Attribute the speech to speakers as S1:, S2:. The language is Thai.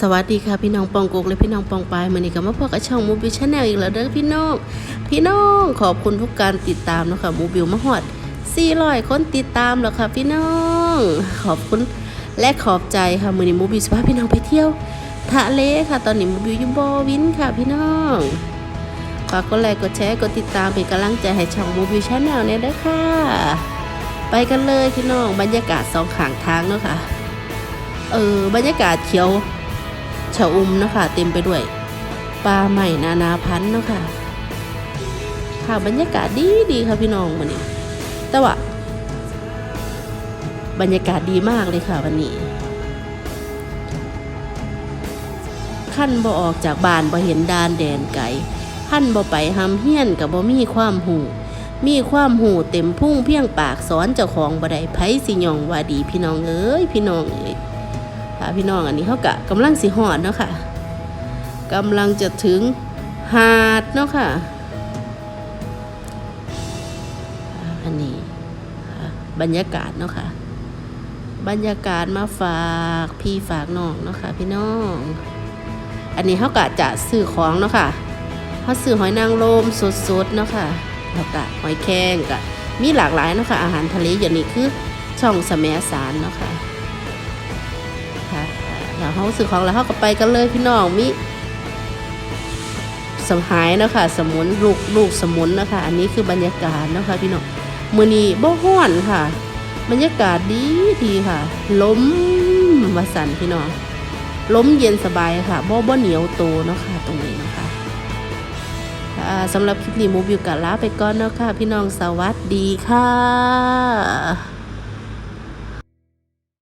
S1: สวัสดีค่ะพี่น้องปองกกและพี่น้องปองปายมือนี้ก็มาพบกับช่องมูบิวชาแนลอีกแล้วเด้อพี่น้องพี่น้องขอบคุณทุกการติดตามนะคะมูบิวมาฮอด400คนติดตามแล้วค่ะพี่น้อง ขอบคุณและขอบใจค่ะมือนี้มูบิวสิพาพี่น้องไปเที่ยวทะเลค่ะตอนนี้มูบิวอยู่บอวินค่ะพี่น้องฝากกดไลค์กดแชร์กดติดตามเป็นกำลังใจให้ช่องมูบิวชาแนลเนี่ยเด้อค่ะ ไปกันเลยพี่น้องบรรยากาศสองขางทางเนาะค่ะเออบรรยากาศเขียว ชะอุ่มนะคะเต็มไปด้วยปลาใหม่นานาพันธุ์นะค่ะค่ะบรรยากาศดีดีค่ะพี่น้องวันนี้ แต่ว่า บรรยากาศดีมากเลยค่ะวันนี้ขั้นบ่ออกจากบ้านบ่เห็นดานแดนไกลขั้นบ่ไปหำเฮี้ยนกับบ่มีความหูมีความหูเต็มพุ่งเพียงปากสอนเจ้าของบ่ได้ไผสิยองว่าดีพี่น้องเอ้ยพี่น้องเอ้ย ค่ะพี่น้องอันนี้เขากะกำลังสิหอดเนาะค่ะกำลังจะถึงหาดเนาะค่ะอ่าอันนี้บรรยากาศเนาะค่ะ บรรยากาศมาฝากพี่ฝากน้องเนาะค่ะพี่น้อง อันนี้เขากะจะซื้อของเนาะค่ะเขาซื้อหอยนางรมสดๆเนาะค่ะแล้วก็หอยแครงกะมีหลากหลายเนาะค่ะอาหารทะเลอย่างนี้คือช่องสมสารเนาะค่ะค่ะ เขาซื้อของแล้วเขาก็ไปกันเลยพี่น้องมิสมหายนะคะสมุนลูกลูกสมุนนะคะ อันนี้คือบรรยากาศนะคะพี่น้องมือนี้บ่ฮ้อนค่ะ บรรยากาศดีดีค่ะล้มวาสันพี่น้องล้มเย็นสบายค่ะบ่บ่เหนียวโตเนาะค่ะตรงนี้นะคะะสำหรับคลิปนี้มูบิวกะลาไปก่อนเนาะค่ะพี่น้องสวัสดีค่ะ